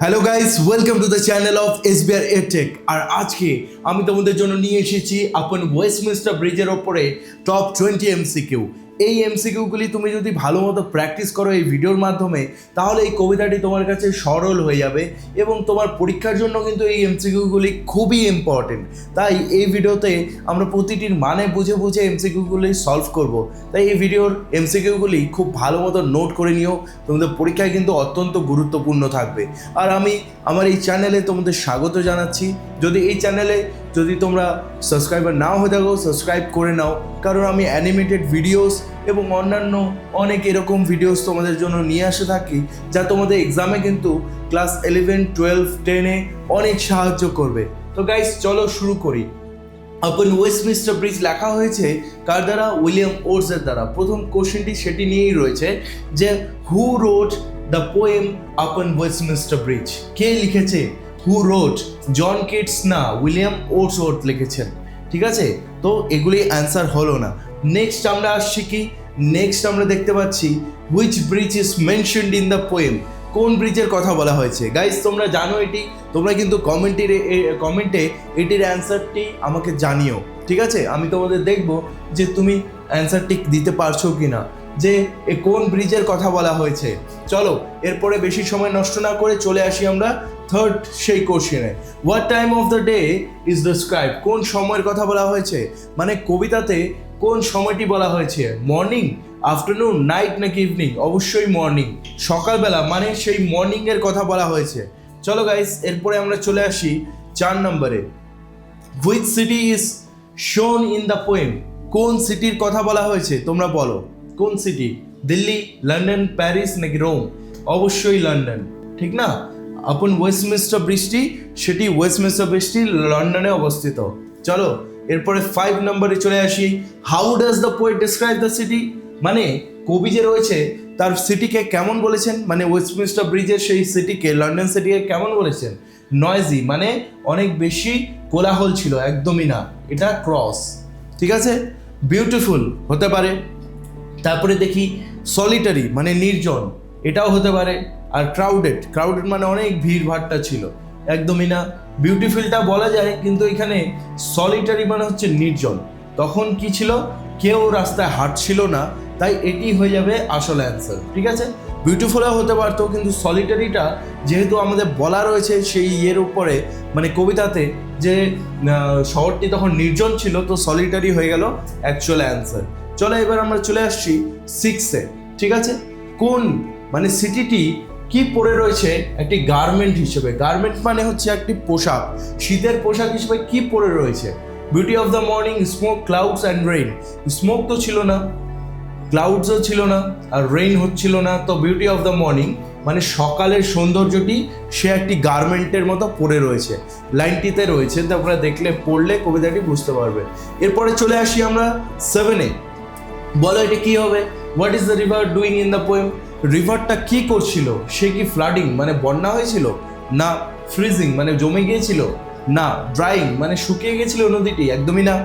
Hello guys welcome to the channel of S SBR এটেক আর আজকে আমি তোমাদের জন্য নিয়ে এসেছি আপন ওয়েস্টমিনিস্টার ব্রিজের ওপরে টপ টোয়েন্টি এমসিকিউ এই এমসিকিউগুলি তুমি যদি ভালো মতো প্র্যাকটিস করো এই ভিডিওর মাধ্যমে, তাহলে এই কবিতাটি তোমার কাছে সরল হয়ে যাবে এবং তোমার পরীক্ষার জন্য কিন্তু এই এমসিকিউগুলি খুবই ইম্পর্টেন্ট তাই এই ভিডিওতে আমরা প্রতিটির মানে বুঝে বুঝে এমসিকিউগুলি সলভ করব। তাই এই ভিডিওর এমসিকিউগুলি খুব ভালো মতো নোট করে নিও। তোমাদের পরীক্ষায় কিন্তু অত্যন্ত গুরুত্বপূর্ণ থাকবে। আর আমি আমার এই চ্যানেলে তোমাদের স্বাগত জানাচ্ছি। যদি এই চ্যানেলে যদি তোমরা সাবস্ক্রাইবার নাও হয়ে থাকো সাবস্ক্রাইব করে নাও। কারণ আমি অ্যানিমেটেড ভিডিওস এবং অন্যান্য অনেক এরকম ভিডিওস তোমাদের জন্য নিয়ে আসে থাকি, যা তোমাদের এক্সামে কিন্তু ক্লাস ইলেভেন টুয়েলভ টেনে অনেক সাহায্য করবে। তো গাইস চলো শুরু করি। আপন ওয়েস্টমিনিস্টার ব্রিজ লেখা হয়েছে, কার দ্বারা? উইলিয়াম ওটসের দ্বারা। প্রথম কোশ্চেনটি সেটি নিয়েই রয়েছে যে who wrote the poem upon Westminster bridge কে লিখেছে? হু রোড জন কিটস না উইলিয়াম ওটস ওট লিখেছেন। ঠিক আছে? তো এগুলি অ্যান্সার হলো না। নেক্সট আমরা আসছি কি? নেক্সট আমরা দেখতে পাচ্ছি which bridge is mentioned in the poem কোন ব্রিজের কথা বলা হয়েছে? গাইস তোমরা জানো এটি। তোমরা কিন্তু কমেন্টের কমেন্টে এটির অ্যান্সারটি আমাকে জানিও। ঠিক আছে? আমি তোমাদের দেখব যে তুমি অ্যান্সারটি দিতে পারছ কি না যে এ কোন ব্রিজের কথা বলা হয়েছে। চলো, এরপরে বেশি সময় নষ্ট না করে চলে আসি আমরা। থার্ড সেই কোশ্চেনে what time of the day is describe কোন সময়ের কথা বলা হয়েছে? মানে কবিতাতে কোন সময়টি বলা হয়েছে? মর্নিং আফটারনুন নাইট নাকি ইভিনিং অবশ্যই মর্নিং সকালবেলা মানে সেই মর্নিংয়ের কথা বলা হয়েছে। চলো গাইস এরপরে আমরা চলে আসি চার নম্বরে। Which city is shown in the poem কোন সিটির কথা বলা হয়েছে? তোমরা বলো। কোন সিটি দিল্লি, লন্ডন, প্যারিস নাকি রোম? অবশ্যই লন্ডন। ঠিক না? আপন ওয়েস্টমিনিস্টার বৃষ্টি, সেটি ওয়েস্টমিনিস্টার বৃষ্টি লন্ডনে অবস্থিত। চলো, এরপরে ফাইভ নম্বরে চলে আসি। How does the poet describe the city মানে কবি যে রয়েছে, তার সিটিকে কেমন বলেছেন? মানে ওয়েস্টমিনিস্টার ব্রিজের সেই সিটিকে লন্ডন সিটিকে কেমন বলেছেন? নয়েজি মানে অনেক বেশি কোলাহল ছিল, একদমই না। এটা ক্রস ঠিক আছে? বিউটিফুল হতে পারে। তারপরে দেখি সলিটারি মানে নির্জন। এটাও হতে পারে। আর ক্রাউডেড ক্রাউডেড মানে অনেক ভিড় ভাট্টা ছিল। একদমই না। বিউটিফুলটা বলা যায়, কিন্তু এখানে সলিটারি মানে হচ্ছে নির্জন। তখন কি ছিল? কেউ রাস্তায় হাঁটছিল না, তাই এটি হয়ে যাবে আসল অ্যান্সার ঠিক আছে? বিউটিফুলও হতে পারতো, কিন্তু সলিটারিটা যেহেতু আমাদের বলা রয়েছে সেই ইয়ের উপরে মানে কবিতাতে, যে শহরটি তখন নির্জন ছিল, তো সলিটারি হয়ে গেল অ্যাকচুয়াল অ্যান্সার চলো এবার আমরা চলে আসছি সিক্সে ঠিক আছে? কোন মানে সিটিটি কি পরে রয়েছে? একটি গার্মেন্ট হিসেবে। গার্মেন্ট মানে হচ্ছে একটি পোশাক। শীতের পোশাক হিসেবে কি পরে রয়েছে? Beauty of the morning smoke clouds and rain smoke তো ছিল না ক্লাউডসও ছিল না, আর রেইন হচ্ছিল না। তো বিউটি অফ দ্য মর্নিং মানে সকালের সৌন্দর্যটি, সে একটি গার্মেন্টের মতো পরে রয়েছে। লাইনটিতে রয়েছে তোমরা দেখলে, পড়লে কবিতাটি বুঝতে পারবে এরপরে চলে আসি আমরা সেভেনে বলো এটা কি হবে? What is the river doing in the poem রিভারটা কি করছিল? সে কি ফ্লাডিং মানে বন্যা হয়েছিল? না ফ্রিজিং মানে জমে গিয়েছিল? না ড্রাইং মানে শুকিয়ে গেছিল নদীটি, একদমই না।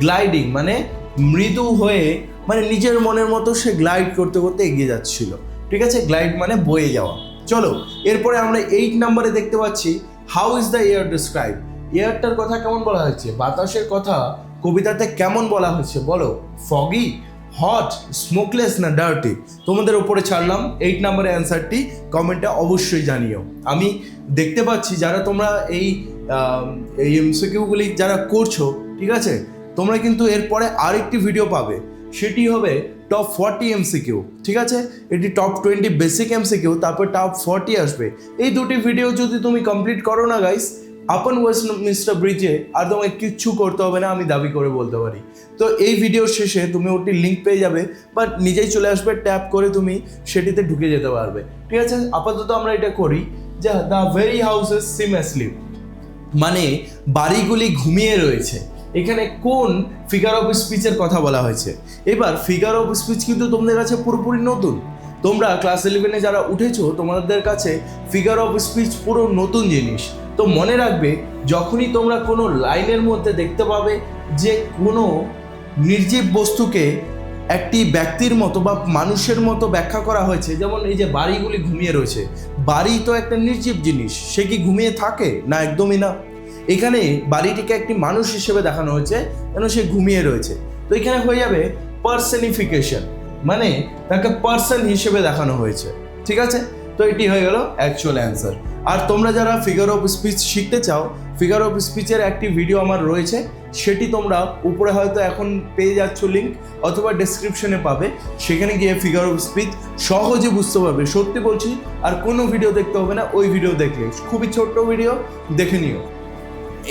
গ্লাইডিং মানে মৃদু হয়ে মানে নিজের মনের মতো সে গ্লাইড করতে করতে এগিয়ে যাচ্ছিল। ঠিক আছে? গ্লাইড মানে বয়ে যাওয়া। চলো, এরপরে আমরা এইট নাম্বারে দেখতে পাচ্ছি how is the air describe এয়ারটার কথা কেমন বলা হয়েছে? বাতাসের কথা কবিতাতে কেমন বলা হয়েছে? বলো ফগি হট স্মোকলেস না ডার্টি তোমাদের উপরে ছাড়লাম এইট নাম্বারের অ্যান্সারটি কমেন্টে অবশ্যই জানিও। আমি দেখতে পাচ্ছি যারা তোমরা এই এই এমসিকিউগুলি যারা করছ, ঠিক আছে? তোমরা কিন্তু এরপরে আরেকটি ভিডিও পাবে। সেটি হবে টপ ফর্টি এমসিকিউ ঠিক আছে? এটি টপ টোয়েন্টি বেসিক এমসিকিউ তারপর টপ ফর্টি আসবে। এই দুটি ভিডিও যদি তুমি কমপ্লিট করো না গাইস আপন ওয়েস্ট মিস্টার ব্রিজে আর তোমাকে কিচ্ছু করতে হবে না, আমি দাবি করে বলতে পারি। তো এই ভিডিওর শেষে তুমি ওটি লিঙ্ক পেয়ে যাবে বাট নিজেই চলে আসবে ট্যাপ করে তুমি সেটিতে ঢুকে যেতে পারবে। ঠিক আছে? আপাতত আমরা এটা করি যে the very houses seem asleep মানে বাড়িগুলি ঘুমিয়ে রয়েছে। এখানে কোন ফিগার অফ স্পিচের কথা বলা হয়েছে? এবার ফিগার অফ স্পিচ কিন্তু তোমাদের কাছে পুরোপুরি নতুন। তোমরা ক্লাস ইলেভেনে যারা উঠেছো, তোমাদের কাছে ফিগার অফ স্পিচ পুরো নতুন জিনিস। তো মনে রাখবে, যখনই তোমরা কোনো লাইনের মধ্যে দেখতে পাবে যে কোনো নির্জীব বস্তুকে একটি ব্যক্তির মতো বা মানুষের মতো ব্যাখ্যা করা হয়েছে, যেমন এই যে বাড়িগুলি ঘুমিয়ে রয়েছে। বাড়ি তো একটা নির্জীব জিনিস, সে কি ঘুমিয়ে থাকে? না, একদমই না। এখানে বাড়িটিকে একটি মানুষ হিসেবে দেখানো হয়েছে যেন সে ঘুমিয়ে রয়েছে। তো এখানে হয়ে যাবে পার্সনিফিকেশন মানে তাকে পার্সন হিসেবে দেখানো হয়েছে। ঠিক আছে? তো এটি হয়ে গেল অ্যাকচুয়াল অ্যান্সার আর তোমরা যারা ফিগার অফ স্পিচ শিখতে চাও ফিগার অফ স্পিচের একটি ভিডিও আমার রয়েছে, সেটি তোমরা উপরে হয়তো এখন পেয়ে যাচ্ছ লিঙ্ক অথবা ডেসক্রিপশনে পাবে। সেখানে গিয়ে ফিগার অফ স্পিচ সহজে বুঝতে পারবে। সত্যি বলছি, আর কোনো ভিডিও দেখতে হবে না, ওই ভিডিও দেখলে। খুবই ছোট্ট ভিডিও দেখে নিও।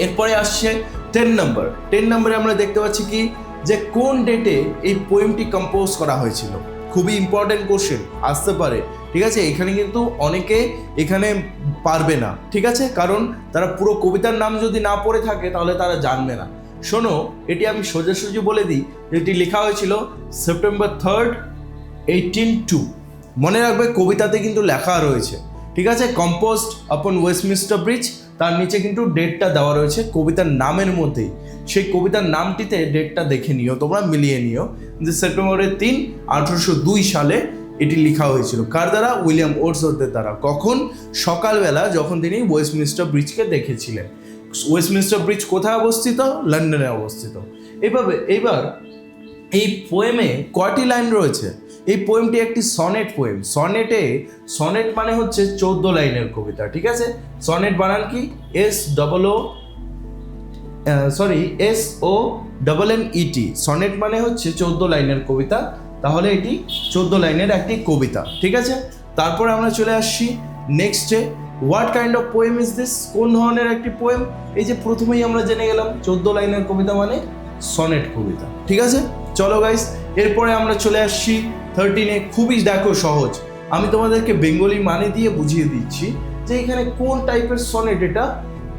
এরপরে আসছে টেন নাম্বার টেন নাম্বারে আমরা দেখতে পাচ্ছি কি? যে কোন ডেটে এই পোয়েমটি কম্পোজ করা হয়েছিল। খুবই ইম্পর্টেন্ট কোশ্চেন আসতে পারে। ঠিক আছে? এখানে কিন্তু অনেকে এখানে পারবে না। ঠিক আছে? কারণ তারা পুরো কবিতার নাম যদি না পড়ে থাকে, তাহলে তারা জানবে না। শোনো, এটি আমি সোজাসুজি বলে দিই। এটি লেখা হয়েছিল সেপ্টেম্বর থার্ড এইটিন টু মনে রাখবে, কবিতাতে কিন্তু লেখা রয়েছে। ঠিক আছে? কম্পোস্ট আপন ওয়েস্টমিনিস্টার ব্রিজ তার নিচে কিন্তু ডেটটা দেওয়া রয়েছে কবিতার নামের মধ্যেই। সেই কবিতার নামটিতে ডেটটা দেখে নিও, তোমরা মিলিয়ে নিও। যে সেপ্টেম্বরের তিন, আঠারোশো দুই সালে এটি লেখা হয়েছিল। কার দ্বারা? উইলিয়াম ওটসওয়ার্থের দ্বারা। কখন? সকালবেলা যখন তিনি ওয়েস্টমিনিস্টার ব্রিজকে দেখেছিলেন। ওয়েস্টমিনিস্টার ব্রিজ কোথায় অবস্থিত? লন্ডনে অবস্থিত। এইভাবে এবার এই পোয়েমে কয়টি লাইন রয়েছে? এই পোয়েমটি একটি সনেট পোয়েম সনেটে সনেট মানে হচ্ছে চোদ্দ লাইনের কবিতা, ঠিক আছে? সনেট বানান কি? S double O sorry S O double N E T sonnet মানে হচ্ছে চোদ্দ লাইনের কবিতা, তাহলে এটি চোদ্দ লাইনের একটি কবিতা, ঠিক আছে? তারপরে আমরা চলে আসছি নেক্সটে what kind of poem is this কোন ধরনের একটি পোয়েম এই যে প্রথমেই আমরা জেনে গেলাম, চোদ্দ লাইনের কবিতা মানে সনেট কবিতা, ঠিক আছে? চলো গাইস এরপরে আমরা চলে আসছি থার্টিনে খুবই দেখো সহজ। আমি তোমাদেরকে বেঙ্গলি মানে দিয়ে বুঝিয়ে দিচ্ছি যে এখানে কোন টাইপের সনেট এটা।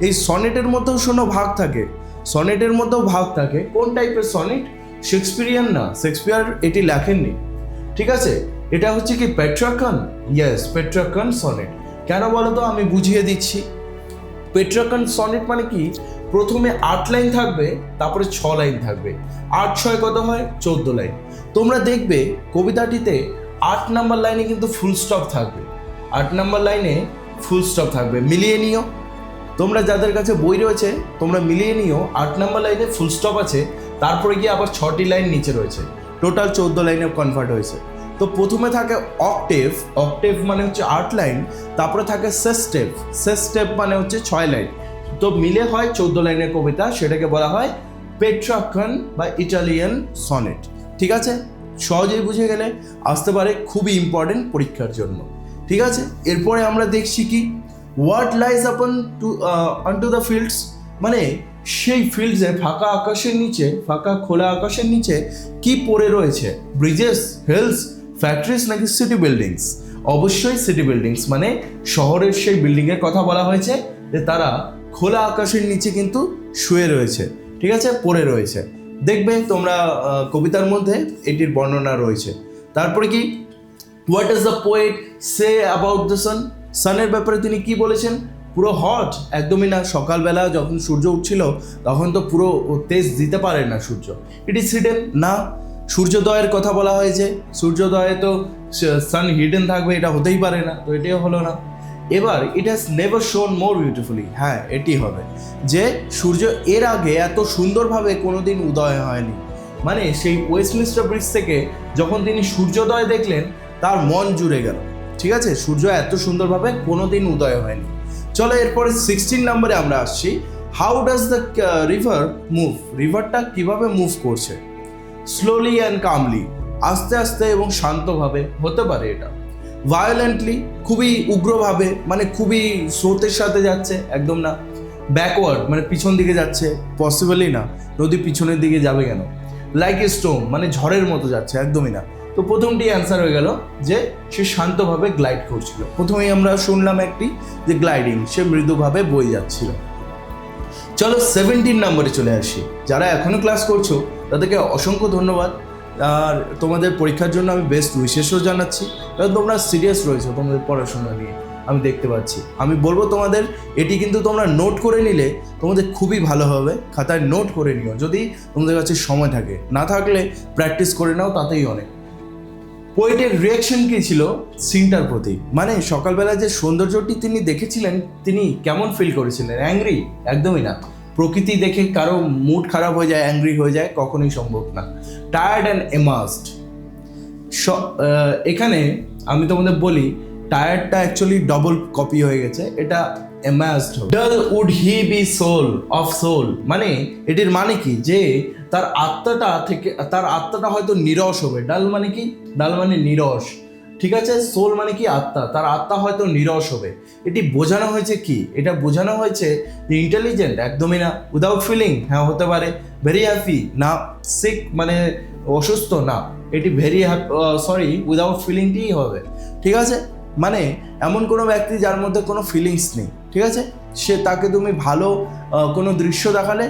এই সনেটের মধ্যেও শোনো ভাগ থাকে। সনেটের মধ্যেও ভাগ থাকে। কোন টাইপের সনেট শেক্সপিরিয়ান না শেক্সপিয়ার এটি লেখেননি। ঠিক আছে? এটা হচ্ছে কি পেট্রাকান ইয়েস পেট্রাকান সনেট কেন বলো তো? আমি বুঝিয়ে দিচ্ছি। পেট্রাকান সনেট মানে কি? প্রথমে আট লাইন থাকবে, তারপরে ছ লাইন থাকবে। আট ছয় কত হয়? চোদ্দ লাইন। তোমরা দেখবে কবিতাটিতে আট নাম্বার লাইনে কিন্তু ফুল স্টপ থাকবে। আট নাম্বার লাইনে ফুল স্টপ থাকবে। মিলিয়ে নিও। তোমরা যাদের কাছে বই রয়েছে, তোমরা মিলিয়ে নিও। আট নাম্বার লাইনে ফুল স্টপ আছে, তারপরে গিয়ে আবার ছটি লাইন নিচে রয়েছে। টোটাল চোদ্দ লাইনে কনভার্ট হয়েছে। তো প্রথমে থাকে অকটেভ অকটেভ মানে হচ্ছে আট লাইন, তারপরে থাকে সেস্টেভ সেস্টেভ মানে হচ্ছে ছয় লাইন। তো মিলে হয় চোদ্দ লাইনের কবিতা, সেটাকে বলা হয় পেট্রাকান বা ইটালিয়ান সনেট। ঠিক আছে? সহজেই বুঝে গেলে আসতে পারে খুবই ইম্পর্টেন্ট পরীক্ষার জন্য। ঠিক আছে? এরপরে আমরা দেখছি কি? What lies upon to on to the fields মানে সেই ফিল্ডসে ফাঁকা আকাশের নিচে, ফাঁকা খোলা আকাশের নিচে কি পড়ে রয়েছে? ব্রিজেস হিলস ফ্যাক্টরিজ নাকি সিটি বিল্ডিংস অবশ্যই সিটি বিল্ডিংস মানে শহরের সেই বিল্ডিংয়ের কথা বলা হয়েছে যে তারা খোলা আকাশের নিচে কিন্তু শুয়ে রয়েছে, ঠিক আছে? পড়ে রয়েছে। দেখবে তোমরা কবিতার মধ্যে এটির বর্ণনা রয়েছে। তারপরে কি? What is the poet say about the sun সানের ব্যাপারে তিনি কি বলেছেন? পুরো হট একদমই না। সকালবেলা যখন সূর্য উঠছিল, তখন তো পুরো তেজ দিতে পারে না সূর্য। ইট ইজ হিডেন না। সূর্যোদয়ের কথা বলা হয়েছে সূর্যোদয়ে তো সান হিডেন থাকবে, এটা হতেই পারে না। তো এটাও হলো না। এবার ইট হ্যাজ নেভার শোন মোর বিউটিফুলি হ্যাঁ এটি হবে। যে সূর্য এর আগে এত সুন্দরভাবে কোনোদিন উদয় হয়নি। মানে সেই ওয়েস্টমিনিস্টার ব্রিজ থেকে যখন তিনি সূর্যোদয় দেখলেন, তার মন জুড়ে গেল। ঠিক আছে? সূর্য এত সুন্দরভাবে কোনোদিন উদয় হয়নি। চলো এরপরে সিক্সটিন নম্বরে আমরা আসছি। How does the river move রিভারটা কীভাবে মুভ করছে? স্লোলি অ্যান্ড কামলি আস্তে আস্তে এবং শান্তভাবে। হতে পারে এটা। ভায়োলেন্টলি খুবই উগ্রভাবে মানে খুবই স্রোতের সাথে যাচ্ছে, একদম না। ব্যাকওয়ার্ড মানে পিছন দিকে যাচ্ছে পসিবলই না। নদী পিছনের দিকে যাবে কেন? লাইক এ স্টোম মানে ঝড়ের মতো যাচ্ছে, একদমই না। তো প্রথমটি অ্যান্সার হয়ে গেল যে, সে শান্তভাবে গ্লাইড করছিল। প্রথমেই আমরা শুনলাম একটি যে গ্লাইডিং সে মৃদুভাবে বয়ে যাচ্ছিল। চলো সেভেন্টিন নম্বরে চলে আসি। যারা এখনও ক্লাস করছ, তাদেরকে অসংখ্য ধন্যবাদ। আর তোমাদের পরীক্ষার জন্য আমি বেস্ট উইশেসও জানাচ্ছি। কারণ তোমরা সিরিয়াস রয়েছো তোমাদের পড়াশোনা নিয়ে, আমি দেখতে পাচ্ছি। আমি বলব তোমাদের, এটি কিন্তু তোমরা নোট করে নিলে তোমাদের খুবই ভালো হবে, খাতায় নোট করে নিও। যদি তোমাদের কাছে সময় থাকে, না থাকলে প্র্যাকটিস করে নাও, তাতেই অনেক। পোয়েটের রিয়াকশন কী ছিল? সিনটার প্রতি। মানে সকালবেলা যে সৌন্দর্যটি তিনি দেখেছিলেন, তিনি কেমন ফিল করেছিলেন? অ্যাংরি একদমই না। প্রকৃতি দেখে কারও মুড খারাপ হয়ে যায় অ্যাংরি হয়ে যায়, কখনোই সম্ভব না। টায়ার্ড অ্যান্ড এমাস্ট এখানে আমি তোমাদের বলি টায়ারটা অ্যাকচুয়ালি ডবল কপি হয়ে গেছে, এটা এমাস্ট dull would he be soul of soul মানে এটির মানে কি? যে, তার আত্মাটা থেকে, তার আত্মাটা হয়তো নিরস হবে। ডাল মানে কি? ডাল মানে নিরস। ঠিক আছে? সোল মানে কি আত্মা? তার আত্মা হয়তো নিরস হবে। এটি বোঝানো হয়েছে কি? এটা বোঝানো হয়েছে যে ইন্টেলিজেন্ট একদমই না উইদাউট ফিলিং হ্যাঁ হতে পারে। ভেরি হ্যাপি না সিক মানে অসুস্থ, না। এটি ভেরি সরি উইদাউট ফিলিংটিই হবে। ঠিক আছে? মানে এমন কোনো ব্যক্তি যার মধ্যে কোনো ফিলিংস নেই। ঠিক আছে? সে তাকে তুমি ভালো কোনো দৃশ্য দেখালে,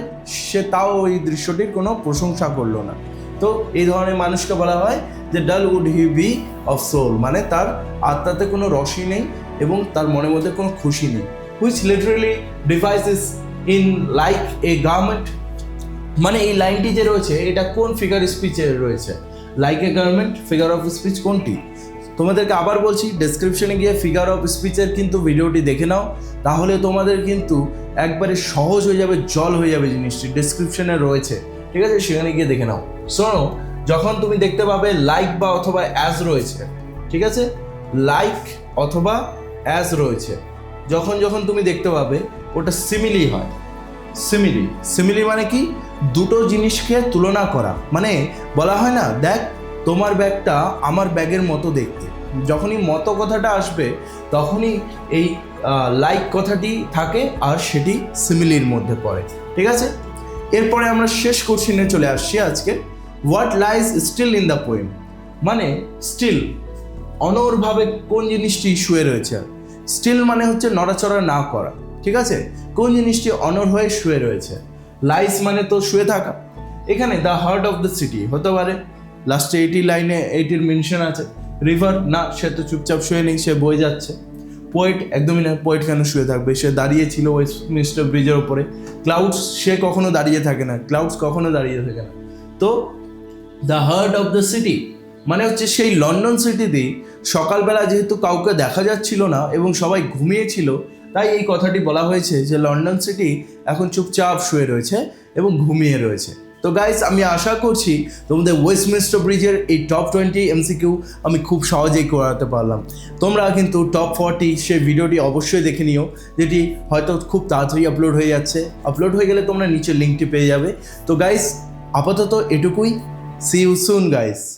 সে তাও ওই দৃশ্যটির কোনো প্রশংসা করল না। তো এই ধরনের মানুষকে বলা হয় যে dull would he be of soul মানে তার আত্মাতে কোনো রসই নেই এবং তার মনের মধ্যে কোনো খুশি নেই। Which literally devices in like a garment মানে এই লাইনটি যে রয়েছে, এটা কোন ফিগার স্পিচে রয়েছে? Like a garment figure of speech কোনটি? তোমাদেরকে আবার বলছি ডেসক্রিপশনে গিয়ে ফিগার অফ স্পিচের কিন্তু ভিডিওটি দেখে নাও, তাহলে তোমাদের কিন্তু একবারে সহজ হয়ে যাবে, জল হয়ে যাবে জিনিসটি। ডেসক্রিপশনে রয়েছে। ঠিক আছে, সেখানে গিয়ে দেখে নাও। শোনো, যখন তুমি দেখতে পাবে লাইক বা অথবা অ্যাজ রয়েছে, ঠিক আছে? লাইক অথবা অ্যাজ রয়েছে। যখন যখন তুমি দেখতে পাবে, ওটা সিমিলি হয়। সিমিলি সিমিলি মানে কি? দুটো জিনিসকে তুলনা করা। মানে বলা হয় না, দেখ, তোমার ব্যাগটা আমার ব্যাগের মতো দেখতে। যখনই মতো কথাটা আসবে, তখনই এই লাইক কথাটি থাকে আর সেটি সিমিলির মধ্যে পড়ে। ঠিক আছে? এরপরে আমরা শেষ কোশ্চিনে চলে আসছি আজকে। What lies still in the poem মানে স্টিল অনরভাবে কোন জিনিসটি শুয়ে রয়েছে? স্টিল মানে হচ্ছে নড়াচড়া না করা, ঠিক আছে? কোন জিনিসটি অনর হয়ে শুয়ে রয়েছে? লাইস মানে তো শুয়ে থাকা। এখানে the heart of the city হতে পারে। লাস্টে এইটি লাইনে এইটির মেনশন আছে। রিভার না, সে তো চুপচাপ শুয়ে নেই, সে বয়ে যাচ্ছে। পোয়েট একদমই না পোয়েট কেন শুয়ে থাকবে? সে দাঁড়িয়ে ছিল ওয়েস্টমিনিস্টার ব্রিজের ওপরে ক্লাউডস সে কখনো দাঁড়িয়ে থাকে না। ক্লাউডস কখনো দাঁড়িয়ে থাকে না। তো the heart of the city মানে হচ্ছে সেই লন্ডন সিটিতেই সকালবেলা যেহেতু কাউকে দেখা যাচ্ছিল না এবং সবাই ঘুমিয়েছিল, তাই এই কথাটি বলা হয়েছে যে লন্ডন সিটি এখন চুপচাপ শুয়ে রয়েছে এবং ঘুমিয়ে রয়েছে। তো গাইস আমি আশা করছি তোমাদের ওয়েস্টমিনিস্টার ব্রিজের এই টপ টোয়েন্টি এমসিকিউ আমি খুব সহজেই করাতে পারলাম। তোমরা কিন্তু টপ ফর্টি সেই ভিডিওটি অবশ্যই দেখে নিও, যেটি হয়তো খুব তাড়াতাড়ি আপলোড হয়ে যাচ্ছে। আপলোড হয়ে গেলে তোমরা নিচের লিঙ্কটি পেয়ে যাবে। তো গাইস আপাতত এটুকুই। C you soon guys